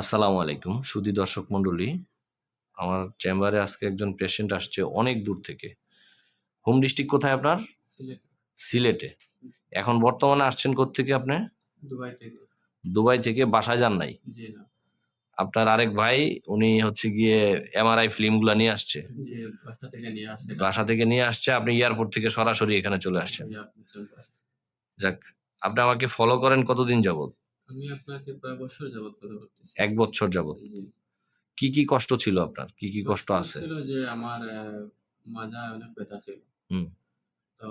আসসালামু আলাইকুম। সুধী দর্শক মণ্ডলী আমার চেম্বারে আজকে একজন পেশেন্ট আসছে অনেক দূর থেকে। হোম ডিস্ট্রিক্ট কোথায় আপনার? সিলেটে। এখন বর্তমানে আসছেন থেকে আপনি? দুবাই থেকে। দুবাই থেকে বাসায় যান নাই? আপনার আরেক ভাই উনি হচ্ছে গিয়ে এমআরআই ফিল্মগুলো নিয়ে আসছে। বাসা থেকে নিয়ে আসছে। বাসা থেকে নিয়ে আসছে আপনি এয়ারপোর্ট থেকে সরাসরি এখানে চলে আসছেন। যাক আপনি আমাকে ফলো করেন কতদিন যাবত আমি আপনাকে প্রায় বছর যাবত ফলো করতেছি এক বছর যাবত জি। কি কি কষ্ট ছিল আপনার? কি কি কষ্ট আছে? ছিল যে আমার আহ, মাজায় অনেক ব্যথা ছিল। হুম। তো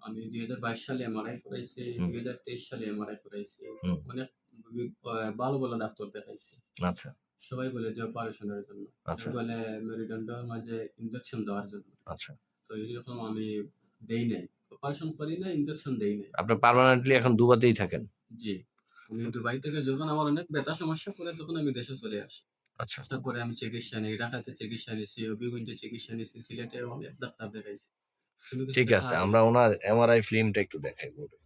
আমি দুই হাজার বাইশ সালে এমআরআই করাইছি হুম। দুই হাজার তেইশ সালে এমআরআই করাইছি। হুম। অনেক বি- আহ, ভালো ভালো ডাক্তার দেখাইছি। আচ্ছা। সবাই বলে যে অপারেশনের জন্য। আচ্ছা। বলে মেরুদণ্ডের মাঝে ইনজেকশন দেওয়ার জন্য। আচ্ছা। তো এরকম আমি দেই নাই। অপারেশন করি না ইনজেকশন দেই নাই। আপনি পার্মানেন্টলি এখন দুবাতেই থাকেন? জি। আমি দুবাই থেকে যখন আমার অনেক ব্যথা সমস্যা করে তখন আমি দেশে চলে আসি। আচ্ছা। তারপরে আমি চিকিৎসা নিই ঢাকাতে চিকিৎসা নিয়েছি হবিগঞ্জে চিকিৎসা নিয়েছি সিলেটে অনেক ডাক্তার দেখাইছি। ঠিক আছে আমরা ওনার এমআরআই ফিল্মটা একটু দেখাই বলে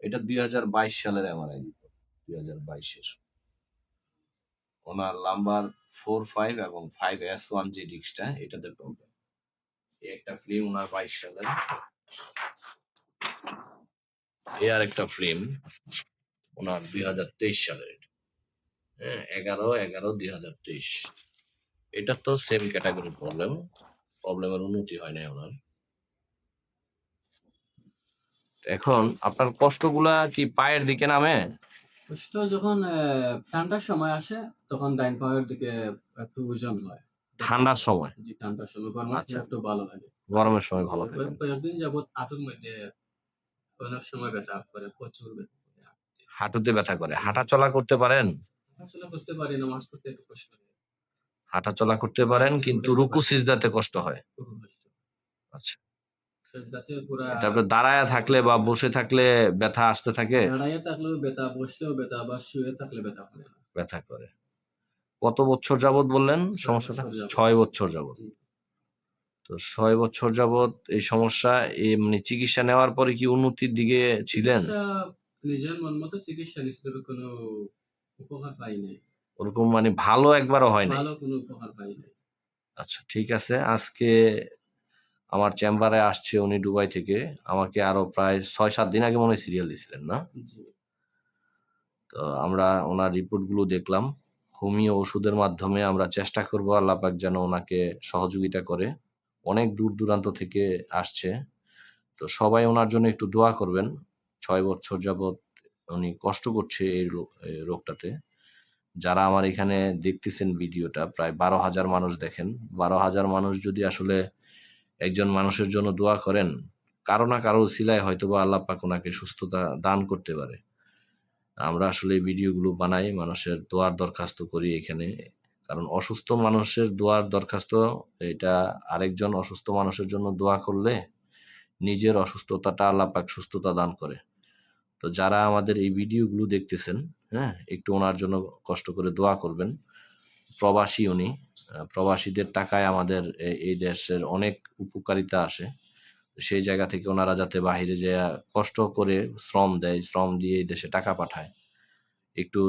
এটা দুই হাজার বাইশ সালের এমআরআই দুই হাজার বাইশের। ওনার নাম্বার ফোর ফাইভ এবং ফাইভ এস ওয়ান জি ডিস্কটা এটাতে প্রবলেম একটা ফিল্ম ওনার বাইশ সালের। এই আর একটা ফিল্ম ওনার দুই হাজার তেইশ সালের এটা। হ্যাঁ এগারো এগারো দুই হাজার তেইশ। এটা তো সেম ক্যাটাগরি প্রবলেম প্রবলেমের উন্নতি হয় নাই ওনার। এখন আপনার কষ্টগুলা কি পায়ের দিকে নামে? কষ্ট যখন ঠান্ডার সময় আসে তখন ডাইন পায়ের দিকে একটু ওজন হয়। ঠান্ডার সময়? জি ঠান্ডার সময়। গরমের আচ্ছা। সময় একটু ভালো লাগে। গরমের সময় ভালো থাকে। কয়েকদিন যাবত আঁটুর মধ্যে অনেক সময় ব্যথা করে প্রচুর ব্যথা। হাঁটুতে ব্যথা করে। হাঁটা চলা করতে পারেন? করতে পারি না মাছ একটু কষ্ট হাঁটা চলা করতে পারেন কিন্তু রুকু সিজদাতে কষ্ট হয়। আচ্ছা। তারপরে দাঁড়ায় থাকলে বা বসে থাকলে ব্যথা আসতে থাকে? থাকলেও ব্যথা বসলেও ব্যথা বা শুয়ে থাকলে ব্যথা করে ব্যথা করে। কত বছর যাবত বললেন সমস্যাটা। ছয় বছর যাবত তো ছয় বছর যাবত এই সমস্যা এই মানে চিকিৎসা নেওয়ার পরে কি উন্নতির দিকে ছিলেন? নিজের মন মতো চিকিৎসা নিচ্ছে তবে কোনো উপকার পাই নাই। ওরকম মানে ভালো একবারও হয় না ভালো কোনো উপকার পাই নাই। আচ্ছা ঠিক আছে। আজকে আমার চেম্বারে আসছে উনি দুবাই থেকে। আমাকে আরও প্রায় ছয় সাত দিন আগে মনে হয় সিরিয়াল দিয়েছিলেন না? তো আমরা ওনার রিপোর্টগুলো দেখলাম। হোমিও ওষুধের মাধ্যমে আমরা চেষ্টা করব আল্লাহ পাক যেন ওনাকে সহযোগিতা করে। অনেক দূর দূরান্ত থেকে আসছে। তো সবাই ওনার জন্য একটু দোয়া করবেন। ছয় বছর যাবৎ উনি কষ্ট করছে এই রোগটাতে। যারা আমার এখানে দেখতেছেন ভিডিওটা, প্রায় বারো হাজার মানুষ দেখেন। বারো হাজার মানুষ যদি আসলে একজন মানুষের জন্য দোয়া করেন, কারও না কারও সিলায় হয়তো বা আল্লাহ পাক ওনাকে সুস্থতা দান করতে পারে। আমরা আসলে ভিডিওগুলো বানাই, মানুষের দোয়ার দরখাস্ত করি এখানে। কারণ অসুস্থ মানুষের দোয়ার দরখাস্ত, এটা আরেকজন অসুস্থ মানুষের জন্য দোয়া করলে নিজের অসুস্থতাটা আল্লাহ পাক সুস্থতা দান করে। তো যারা আমাদের এই ভিডিওগুলো দেখতেছেন হ্যাঁ একটু ওনার জন্য কষ্ট করে দোয়া করবেন। প্রবাসী উনি প্রবাসীদের টাকায় আমাদের এই দেশের অনেক উপকারিতা আসে। সেই জায়গা থেকে ওনারা যাতে বাহিরে যে কষ্ট করে শ্রম দেয়, শ্রম দিয়ে এই দেশে টাকা পাঠায়। একটু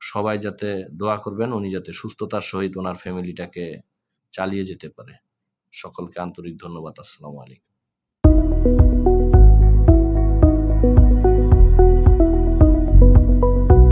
সবাই যাতে দোয়া করবেন, উনি যাতে সুস্থতার সহিত ওনার ফ্যামিলিটাকে চালিয়ে যেতে পারে। সকলকে আন্তরিক ধন্যবাদ, আসসালামু আলাইকুম।